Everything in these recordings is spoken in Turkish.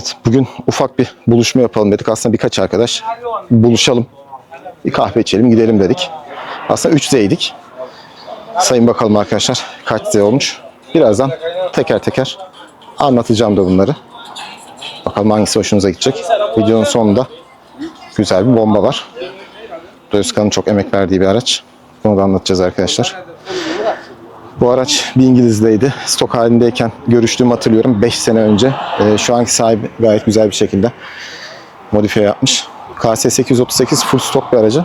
Evet, bugün ufak bir buluşma yapalım dedik. Aslında birkaç arkadaş buluşalım, bir kahve içelim, gidelim dedik. Aslında 3 Z'ydik. Sayın bakalım arkadaşlar kaç Z olmuş. Birazdan teker teker anlatacağım da bunları. Bakalım hangisi hoşunuza gidecek. Videonun sonunda güzel bir bomba var. Özkan'ın çok emek verdiği bir araç. Bunu da anlatacağız arkadaşlar. Bu araç bir İngiliz'deydi. Stok halindeyken görüştüğümü hatırlıyorum 5 sene önce. Ee, şu anki sahibi gayet güzel bir şekilde modifiye yapmış. KS838 full stok bir aracı.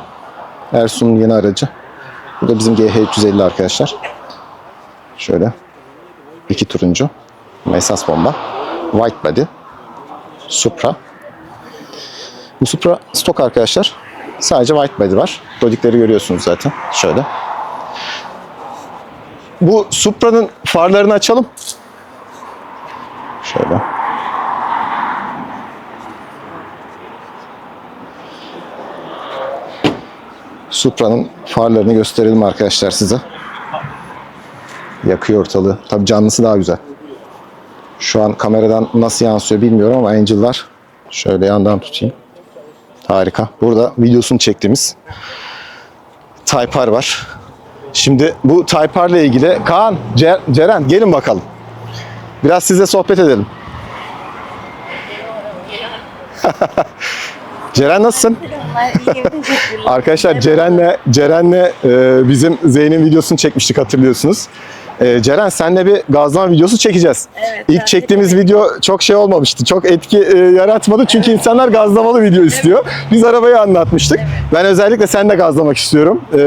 Ersun'un yeni aracı. Bu da bizim GH350 arkadaşlar. Şöyle. iki turuncu. Mesas bomba. White body. Supra. Bu Supra stok arkadaşlar. Sadece white body var. Dodikleri görüyorsunuz zaten. Şöyle. Bu Supra'nın farlarını açalım. Şöyle. Supra'nın farlarını gösterelim arkadaşlar size. Yakıyor ortalığı. Tabii canlısı daha güzel. Şu an kameradan nasıl yansıyor bilmiyorum ama Angel'lar şöyle yandan tutayım. Harika. Burada videosunu çektiğimiz Type R var. Şimdi bu ile ilgili Kaan, Ce- Ceren gelin bakalım. Biraz sizle sohbet edelim. Ceren nasılsın? Arkadaşlar Ceren'le Ceren'le e, bizim Zeyn'in videosunu çekmiştik hatırlıyorsunuz. E, Ceren senle bir gazlama videosu çekeceğiz. Evet, İlk evet. çektiğimiz video çok şey olmamıştı. Çok etki e, yaratmadı çünkü insanlar gazlamalı video istiyor. Biz arabayı anlatmıştık. Ben özellikle sen de gazlamak istiyorum. E,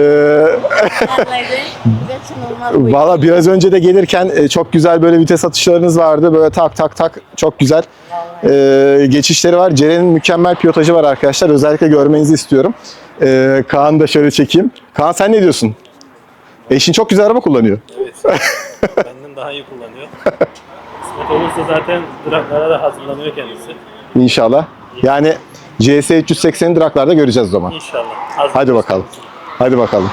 bu. Valla biraz önce de gelirken e, çok güzel böyle vites atışlarınız vardı. Böyle tak tak tak çok güzel e, geçişleri var. Ceren'in mükemmel pilotajı var arkadaşlar. Özellikle görmenizi istiyorum. E, Kaan da şöyle çekeyim. Kaan sen ne diyorsun? Eşin çok güzel araba kullanıyor. Evet. Benden daha iyi kullanıyor. Kısmet olursa zaten duraklara da hazırlanıyor kendisi. İnşallah. Yani CS 380'i duraklarda göreceğiz o zaman. İnşallah. Hazır. Hadi bakalım. Hadi bakalım.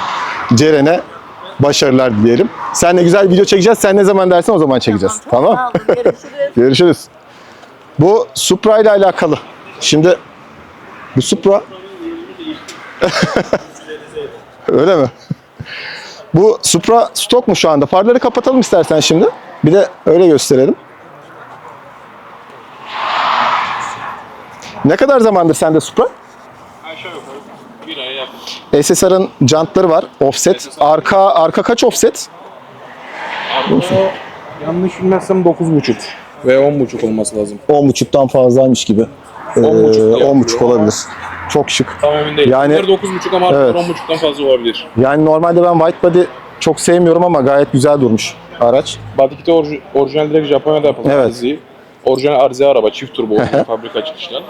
Ceren'e başarılar dileyelim. Seninle güzel video çekeceğiz. Sen ne zaman dersen o zaman çekeceğiz. Tamam. Olun, görüşürüz. Görüşürüz. Bu Supra ile alakalı. Şimdi bu Supra Öyle mi? Bu Supra stok mu şu anda? Farları kapatalım istersen şimdi. Bir de öyle gösterelim. Ne kadar zamandır sende Supra? Aşağı yukarı bir aya yakın. SSR'ın jantları var. Offset. Arka arka kaç offset? Arka yanlış bilmezsem 9.5 ve 10.5 olması lazım. 10.5'tan fazlaymış gibi. Ee, 10.5 diye 10.5 olabilir. Çok şık. Tam emin değilim. Yani- Yani, 9.5 ama Evet. 10.5'tan fazla olabilir. Yani normalde ben white body çok sevmiyorum ama gayet güzel durmuş araç. Body kiti orji- orijinal direkt Japonya'da yapılmış Evet. dizi. Orijinal arıza araba, çift turbo, fabrika çıkışlar.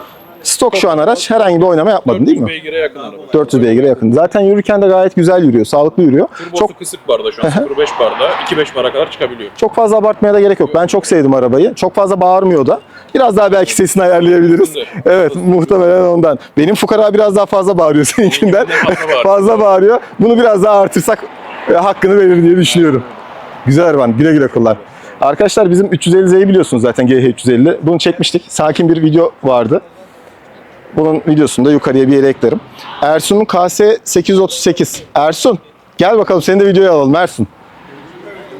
Stok şu an araç. Herhangi bir oynama yapmadın değil 400 mi? beygire yakın araba. 400 beygire yakın. Zaten yürürken de gayet güzel yürüyor. Sağlıklı yürüyor. Turbosu Çok kısık barda şu an 0.5 barda. 2.5 bara kadar çıkabiliyor. çok fazla abartmaya da gerek yok. Ben çok sevdim arabayı. Çok fazla bağırmıyor da. Biraz daha belki sesini ayarlayabiliriz. Evet muhtemelen ondan. Benim fukara biraz daha fazla bağırıyor seninkinden. Fazla bağırıyor. Bunu biraz daha artırsak e, hakkını verir diye düşünüyorum. Güzel araban. Güle güle kullan. Arkadaşlar bizim 350Z'yi biliyorsunuz zaten GH350. Bunu çekmiştik. Sakin bir video vardı. Bunun videosunu da yukarıya bir yere eklerim. Ersun'un KS 838. Ersun gel bakalım seni de videoya alalım Ersun.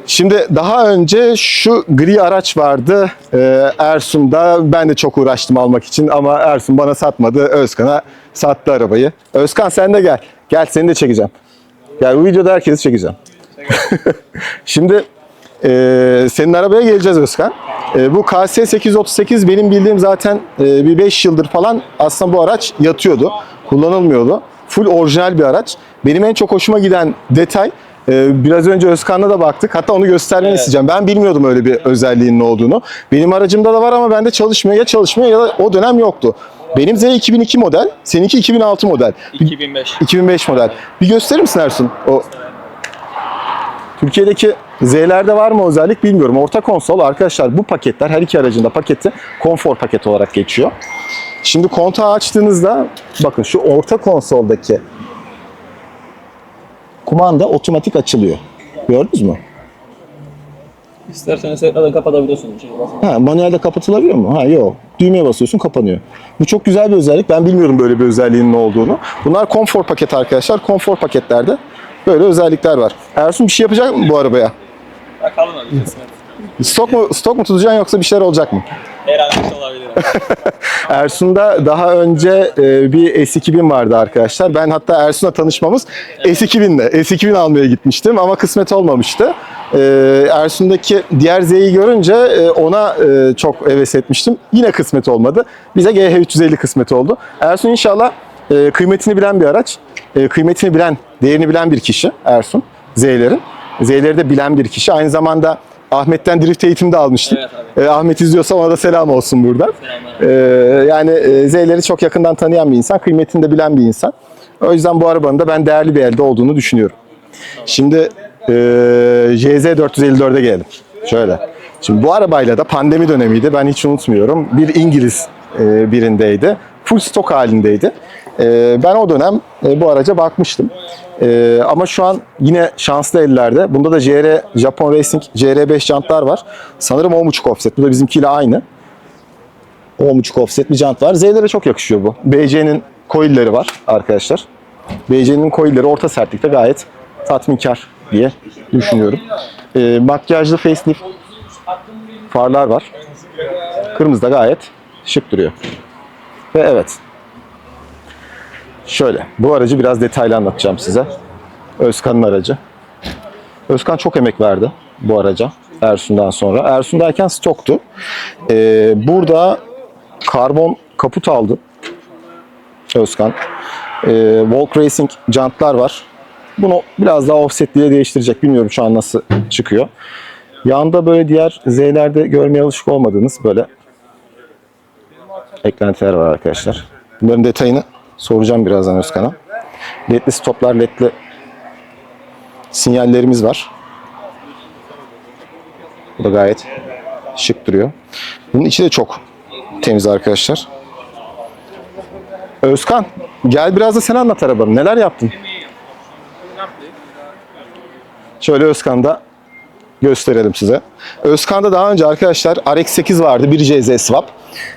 Şimdi daha önce şu gri araç vardı ee, Ersun'da. Ben de çok uğraştım almak için ama Ersun bana satmadı. Özkan'a sattı arabayı. Özkan sen de gel. Gel seni de çekeceğim. Gel bu videoda herkesi çekeceğim. Şimdi ee, senin arabaya geleceğiz Özkan. Ee, bu KS 838 benim bildiğim zaten e, bir 5 yıldır falan aslında bu araç yatıyordu. Kullanılmıyordu. Full orijinal bir araç. Benim en çok hoşuma giden detay e, biraz önce Özkan'la da baktık. Hatta onu göstermeni isteyeceğim. Ben bilmiyordum öyle bir özelliğinin olduğunu. Benim aracımda da var ama bende çalışmıyor. Ya çalışmıyor ya da o dönem yoktu. Benim Z 2002 model, seninki 2006 model. Bir- 2005. 2005 model. Bir gösterir misin Ersun? O Türkiye'deki Z'lerde var mı özellik bilmiyorum. Orta konsol arkadaşlar bu paketler her iki aracın da paketi konfor paket olarak geçiyor. Şimdi kontağı açtığınızda bakın şu orta konsoldaki kumanda otomatik açılıyor. Gördünüz mü? İsterseniz tekrardan kapatabiliyorsunuz. Şey. Ha, manuelde kapatılabiliyor mu? Ha yok. Düğmeye basıyorsun kapanıyor. Bu çok güzel bir özellik. Ben bilmiyorum böyle bir özelliğinin ne olduğunu. Bunlar konfor paket arkadaşlar. Konfor paketlerde böyle özellikler var. Ersun bir şey yapacak mı bu arabaya? Bakalım abi. Stok mu stok mu tutacaksın yoksa bir şeyler olacak mı? Her an bir şey olabilir. abi. Ersun'da daha önce e, bir S2000 vardı arkadaşlar. Ben hatta Ersun'la tanışmamız S2000'le. S2000 almaya gitmiştim ama kısmet olmamıştı. E, Ersun'daki diğer Z'yi görünce e, ona e, çok heves etmiştim. Yine kısmet olmadı. Bize GH350 kısmet oldu. Ersun inşallah e, kıymetini bilen bir araç. E, kıymetini bilen, değerini bilen bir kişi Ersun. Z'lerin. Z'leri de bilen bir kişi. Aynı zamanda Ahmet'ten drift eğitimi de almıştık. Evet. E, Ahmet izliyorsa ona da selam olsun buradan. Ee, yani e, Z'leri çok yakından tanıyan bir insan, kıymetini de bilen bir insan. O yüzden bu arabanın da ben değerli bir elde olduğunu düşünüyorum. Şimdi e, JZ 454'e gelelim. Şöyle. Şimdi bu arabayla da pandemi dönemiydi. Ben hiç unutmuyorum. Bir İngiliz e, birindeydi. Full stok halindeydi. E, ben o dönem e, bu araca bakmıştım. E, ama şu an yine şanslı ellerde. Bunda da JR Japon Racing JR5 jantlar var. Sanırım 10.5 offset. Bu da bizimkiyle aynı. 10.5 offset bir jant var. Z'lere çok yakışıyor bu. BC'nin coil'leri var arkadaşlar. BC'nin coil'leri orta sertlikte gayet tatminkar diye düşünüyorum. Ee, makyajlı facelift farlar var. Kırmızı da gayet şık duruyor. Ve evet. Şöyle. Bu aracı biraz detaylı anlatacağım size. Özkan'ın aracı. Özkan çok emek verdi bu araca. Ersun'dan sonra. Ersun'dayken stoktu. Ee, burada karbon kaput aldı Özkan. Ee, Volk Racing jantlar var. Bunu biraz daha offsetliye değiştirecek. Bilmiyorum şu an nasıl çıkıyor. Yanında böyle diğer Z'lerde görmeye alışık olmadığınız böyle eklentiler var arkadaşlar. Bunların detayını soracağım birazdan Özkan'a. LED'li stoplar, LED'li sinyallerimiz var. Bu da gayet şık duruyor. Bunun içi de çok temiz arkadaşlar. Özkan gel biraz da sen anlat arabanı. Neler yaptın? Şöyle Özkan'da gösterelim size. Özkan'da daha önce arkadaşlar RX-8 vardı. Bir CZ swap.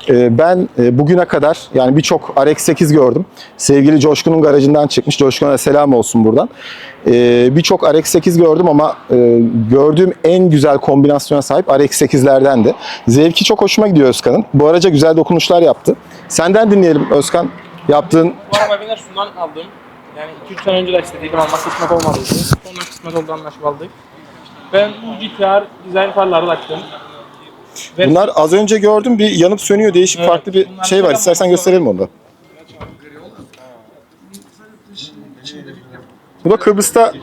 Ee, ben e, bugüne kadar yani birçok RX-8 gördüm. Sevgili Coşkun'un garajından çıkmış. Coşkun'a selam olsun buradan. Ee, birçok RX-8 gördüm ama e, gördüğüm en güzel kombinasyona sahip RX-8'lerdendi. Zevki çok hoşuma gidiyor Özkan'ın. Bu araca güzel dokunuşlar yaptı. Senden dinleyelim Özkan. Yaptığın Bu aldım. Yani 2-3 sene önce de istediydim ama kısmet olmadıydı. Sonra kısmet oldu anlaşıp aldık. Ben bu GTR dizayn farları taktım. Ve Bunlar az önce gördüm bir yanıp sönüyor değişik Evet, farklı bir bunlar şey var. İstersen gösterelim onu da. Bu da Kıbrıs'ta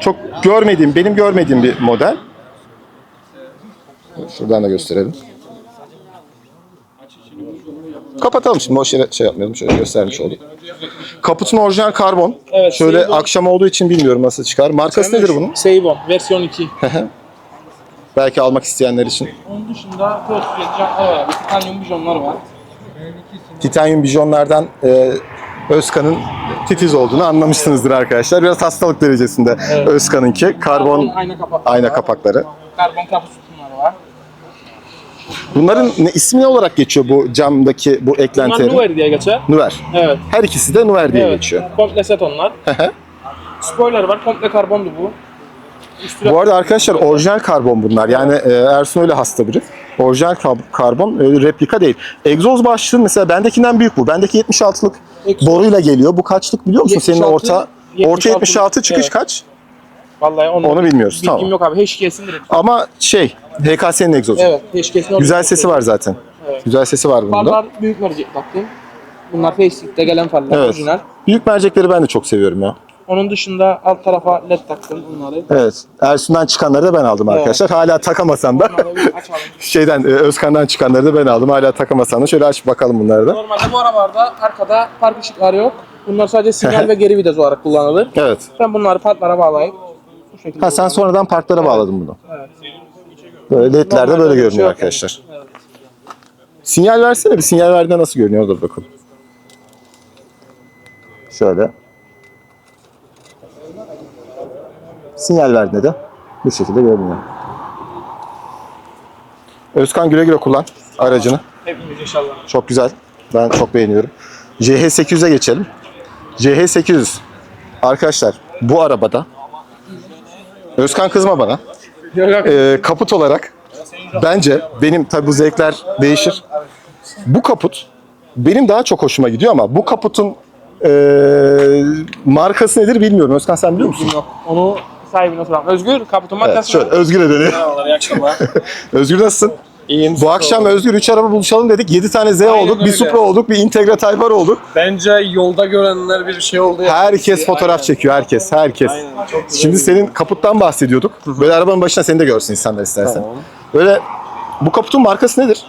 çok görmediğim, benim görmediğim bir model. Şuradan da gösterelim. Kapatalım şimdi boş yere şey yapmayalım. Şöyle göstermiş olduk. Kaputun orijinal karbon. Evet, Şöyle Seibon. akşam olduğu için bilmiyorum nasıl çıkar. Markası nedir bunun? Seibon versiyon 2. Belki almak isteyenler için. Onun dışında 407 jantlar var. Titanium bijonlar var. titanyum bijonlardan e, Özkan'ın titiz olduğunu anlamışsınızdır arkadaşlar. Biraz hastalık derecesinde Özkan'ınki. Karbon ayna kapakları ayna kapakları. Karbon var. Bunların ne, ismi ne olarak geçiyor bu camdaki bu Bunlar eklentilerin? Nuver diye geçer. Nuver. Evet. Her ikisi de Nuver diye evet. geçiyor. Komple set onlar. Spoiler var. Komple karbondu bu. Üstüne Bu arada arkadaşlar orijinal karbon bunlar. Yani e, Ersun öyle hasta biri. Orijinal karbon öyle replika değil. Egzoz başlığı mesela bendekinden büyük bu. Bendeki 76'lık Egzoz. boruyla geliyor. Bu kaçlık biliyor musun? Senin 76, orta orta 76 çıkış evet. kaç? Vallahi onu, Onu bilmiyoruz, Bilgim tamam. yok abi. Direkt. Ama şey HKS'nin egzozu. Evet. HKS'in Güzel sesi var zaten. Evet. Güzel sesi var bunda. Farlar büyük mercek taktım. Bunlar Faceit'te gelen farlar Evet. orijinal. Büyük mercekleri ben de çok seviyorum ya. Onun dışında alt tarafa led taktım bunları. Evet. Ersun'dan çıkanları da ben aldım arkadaşlar. Hala takamasam da Bunları bir açalım. şeyden e, Özkan'dan çıkanları da ben aldım. Hala takamasam da şöyle aç bakalım bunları da. Normalde bu arabalarda arkada park ışıkları yok. Bunlar sadece sinyal ve geri vites olarak kullanılır. Evet. Ben bunları partlara bağlayıp bu şekilde Ha sen sonradan parklara bağladın bunu. Evet. Böyle ledlerde böyle şey görünüyor arkadaşlar. Evet. Sinyal versene bir sinyal verdiğinde nasıl görünüyor da bakalım. Şöyle. Sinyal verdiğinde de bu şekilde görünüyor. Özkan güle güle kullan aracını. Hepimiz inşallah. Çok güzel. Ben çok beğeniyorum. CH800'e geçelim. CH800. Arkadaşlar bu arabada Özkan kızma bana. Ee, kaput olarak bence benim tabi bu zevkler değişir. Bu kaput benim daha çok hoşuma gidiyor ama bu kaputun ee, markası nedir bilmiyorum. Özkan sen biliyor musun? Yok. Onu sahibine soralım. Özgür kaputun Evet, markası. şöyle Özgür'e dönüyor. Özgür nasılsın? İyiyim. Bu akşam Özgür 3 araba buluşalım dedik. 7 tane Z olduk, bir öyle. Supra olduk, bir Integra Type R olduk. Bence yolda görenler bir şey oldu ya. Herkes fotoğraf çekiyor, herkes, herkes. Şimdi senin kaputtan bahsediyorduk. Böyle arabanın başına seni de görsün insanlar istersen. Böyle bu kaputun markası nedir?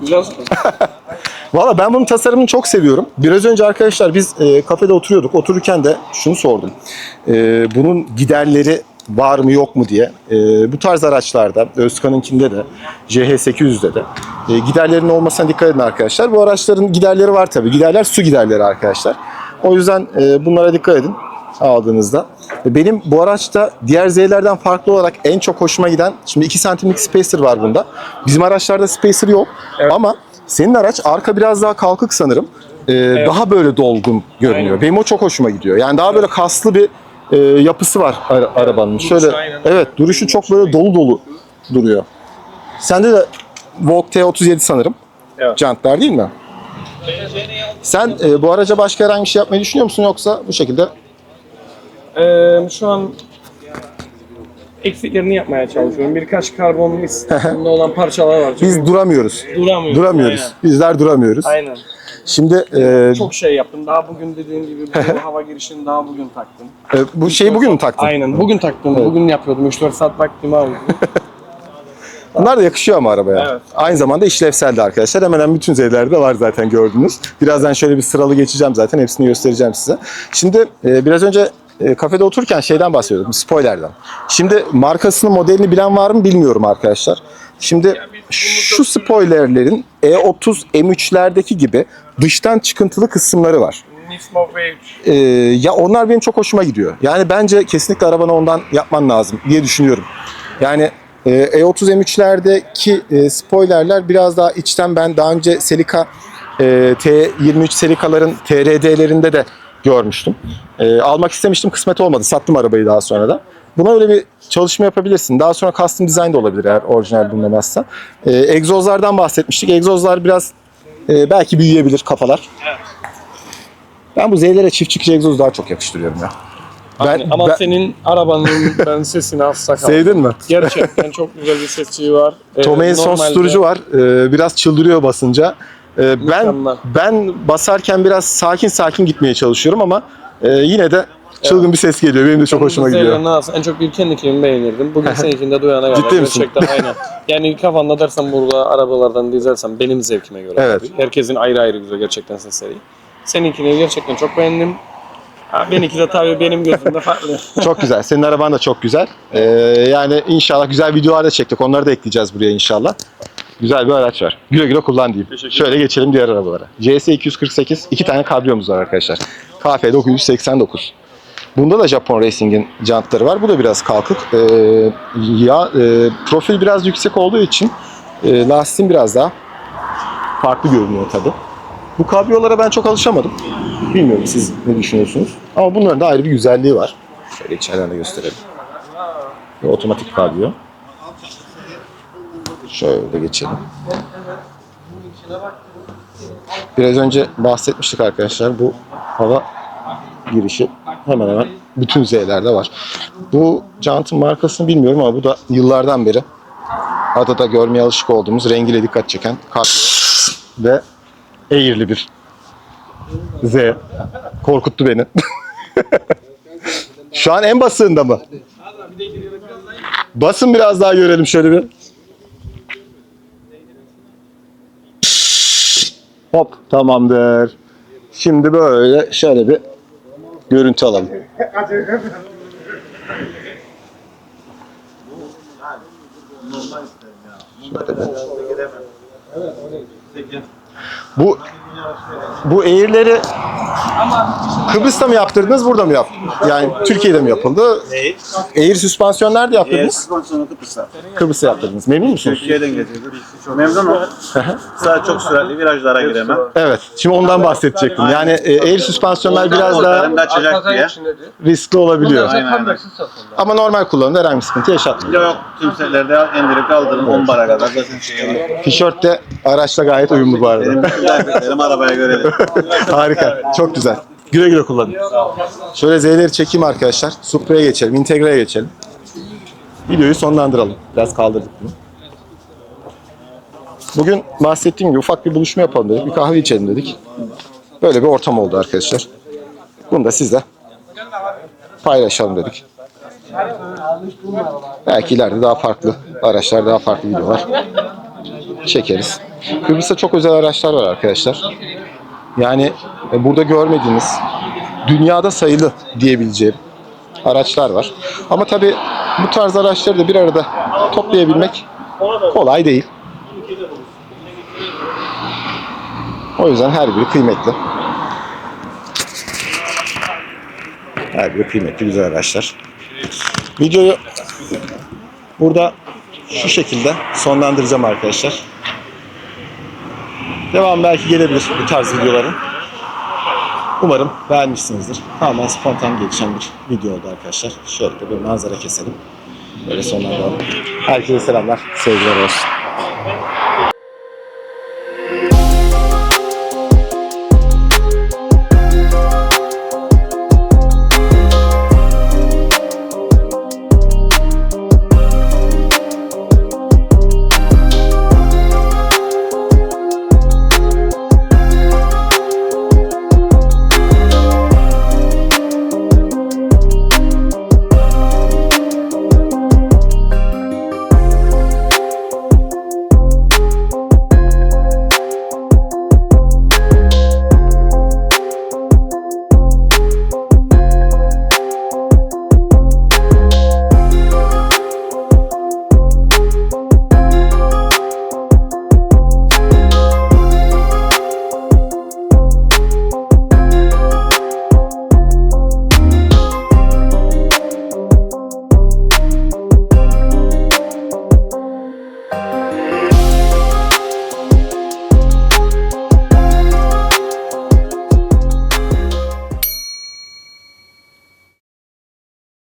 Güzel. Valla ben bunun tasarımını çok seviyorum. Biraz önce arkadaşlar biz e, kafede oturuyorduk. Otururken de şunu sordum. E, bunun giderleri var mı yok mu diye. E, bu tarz araçlarda, Özkan'ınkinde de, CH800'de de e, giderlerin olmasına dikkat edin arkadaşlar. Bu araçların giderleri var tabii. Giderler su giderleri arkadaşlar. O yüzden e, bunlara dikkat edin aldığınızda. E, Benim bu araçta diğer Z'lerden farklı olarak en çok hoşuma giden, şimdi 2 santimlik spacer var bunda. Bizim araçlarda spacer yok ama senin araç arka biraz daha kalkık sanırım. E, Daha böyle dolgun görünüyor. Benim o çok hoşuma gidiyor. Yani daha böyle kaslı bir e, yapısı var ara- arabanın. Şöyle aynen. evet duruşu çok böyle dolu dolu duruyor. Sende de Vogue T37 sanırım. Evet. Jantlar değil mi? Sen e, bu araca başka herhangi bir şey yapmayı düşünüyor musun yoksa bu şekilde Ee, şu an eksiklerini yapmaya çalışıyorum. Birkaç karbon misinde olan parçalar var. Çünkü biz duramıyoruz. duramıyorum. Duramıyoruz. Bizler duramıyoruz. Aynen. Aynen. Şimdi e, Çok şey yaptım. Daha bugün dediğim gibi bu hava girişini daha bugün taktım. e, bu şeyi bugün mü taktın? Aynen. Bugün taktım. Bugün yapıyordum. 3-4 saat vaktimi aldı. Bunlar da yakışıyor ama arabaya. Evet. Aynı zamanda işlevsel de arkadaşlar. Hemen hemen bütün zevklerde var zaten gördünüz. Birazdan şöyle bir sıralı geçeceğim zaten. Hepsini göstereceğim size. Şimdi e, biraz önce e, kafede otururken şeyden bahsediyordum. Spoilerden. Şimdi markasını, modelini bilen var mı bilmiyorum arkadaşlar. Şimdi şu spoilerlerin E30 M3'lerdeki gibi dıştan çıkıntılı kısımları var. Nismo V3. Ee, ya onlar benim çok hoşuma gidiyor. Yani bence kesinlikle arabana ondan yapman lazım diye düşünüyorum. Yani e, E30 M3'lerdeki e, spoilerler biraz daha içten ben daha önce Celica e, T23 Celica'ların TRD'lerinde de görmüştüm. E, almak istemiştim kısmet olmadı. Sattım arabayı daha sonra da. Buna öyle bir çalışma yapabilirsin. Daha sonra custom design de olabilir eğer orijinal bulunamazsa. E, egzozlardan bahsetmiştik. Egzozlar biraz e, belki büyüyebilir kafalar. Ben bu Z'lere çift çıkıcı egzoz daha çok yakıştırıyorum ya. Ben, Ama ben- senin arabanın ben sesini asla kaldım. sevdin mi? Gerçekten çok güzel bir sesçiği var. Ee, Tomei son normalde- susturucu var. Ee, biraz çıldırıyor basınca. Ee, ben Mükemmel. ben basarken biraz sakin sakin gitmeye çalışıyorum ama e, yine de çılgın bir ses geliyor. Benim de çok hoşuma gidiyor. Naz, En çok bir kendikini beğenirdim. Bugün seninkini de duyana kadar. Ciddi misin? Gerçekten aynen. Yani kafanda dersen burada arabalardan dizersen benim zevkime göre. Evet. tabii. Herkesin ayrı ayrı güzel gerçekten sesleri. Seninkini gerçekten çok beğendim. Ha, benimki de tabii benim gözümde farklı. Çok güzel. Senin araban da çok güzel. Ee, yani inşallah güzel videolar da çektik. Onları da ekleyeceğiz buraya inşallah. Güzel bir araç var. Güle güle kullan diyeyim. Şöyle geçelim diğer arabalara. CS 248 iki tane kabriyomuz var arkadaşlar. KF 989. Bunda da Japon Racing'in jantları var. Bu da biraz kalkık. Ee, ya e, profil biraz yüksek olduğu için e, lastiğin biraz daha farklı görünüyor tabi. Bu kabriyolara ben çok alışamadım. Bilmiyorum siz ne düşünüyorsunuz. Ama bunların da ayrı bir güzelliği var. Şöyle içeriden de gösterelim. Ve otomatik kabriyo. Şöyle geçelim. Biraz önce bahsetmiştik arkadaşlar. Bu hava girişi hemen hemen bütün Z'lerde var. Bu jantın markasını bilmiyorum ama bu da yıllardan beri adada görmeye alışık olduğumuz rengiyle dikkat çeken kabriyo ve eğirli bir Z. Korkuttu beni. Şu an en basığında mı? Basın biraz daha görelim şöyle bir. Hop tamamdır. Şimdi böyle şöyle bir görüntü alalım. Şöyle. Bu bu Air'leri Kıbrıs'ta mı yaptırdınız, burada mı yap? Yani Türkiye'de mi yapıldı? Air süspansiyon nerede yaptırdınız? sponsorunu Kıbrıs'ta. Kıbrıs'ta yaptırdınız. Memnun musunuz? Türkiye'den getirdik. Memnunum. Sadece çok süratli virajlara giremem. Evet. Şimdi ondan bahsedecektim. Yani e, Air süspansiyonlar biraz daha riskli olabiliyor. Ama normal kullanımda herhangi bir sıkıntı yaşatmıyor. Yok tüm setlerde indirip kaldırın 10 bara kadar zaten çıkıyor. Tişört de araçla gayet uyumlu bu arada. Benim arabaya göre değil. Harika. Çok güzel. Güle güle kullanın. Şöyle Z'leri çekeyim arkadaşlar. Supra'ya geçelim. Integra'ya geçelim. Videoyu sonlandıralım. Biraz kaldırdık bunu. Bugün bahsettiğim gibi ufak bir buluşma yapalım dedik. Bir kahve içelim dedik. Böyle bir ortam oldu arkadaşlar. Bunu da sizle paylaşalım dedik. Belki ileride daha farklı araçlar, daha farklı videolar çekeriz. Kıbrıs'ta çok özel araçlar var arkadaşlar. Yani e, burada görmediğiniz, dünyada sayılı diyebileceğim araçlar var. Ama tabii bu tarz araçları da bir arada toplayabilmek kolay değil. O yüzden her biri kıymetli. Her biri kıymetli güzel araçlar. Videoyu burada şu şekilde sonlandıracağım arkadaşlar. Devam belki gelebilir bu tarz videoların. Umarım beğenmişsinizdir. Tamamen spontan gelişen bir video oldu arkadaşlar. Şöyle de bir manzara keselim. Böyle sonlandıralım. Herkese selamlar, sevgiler olsun.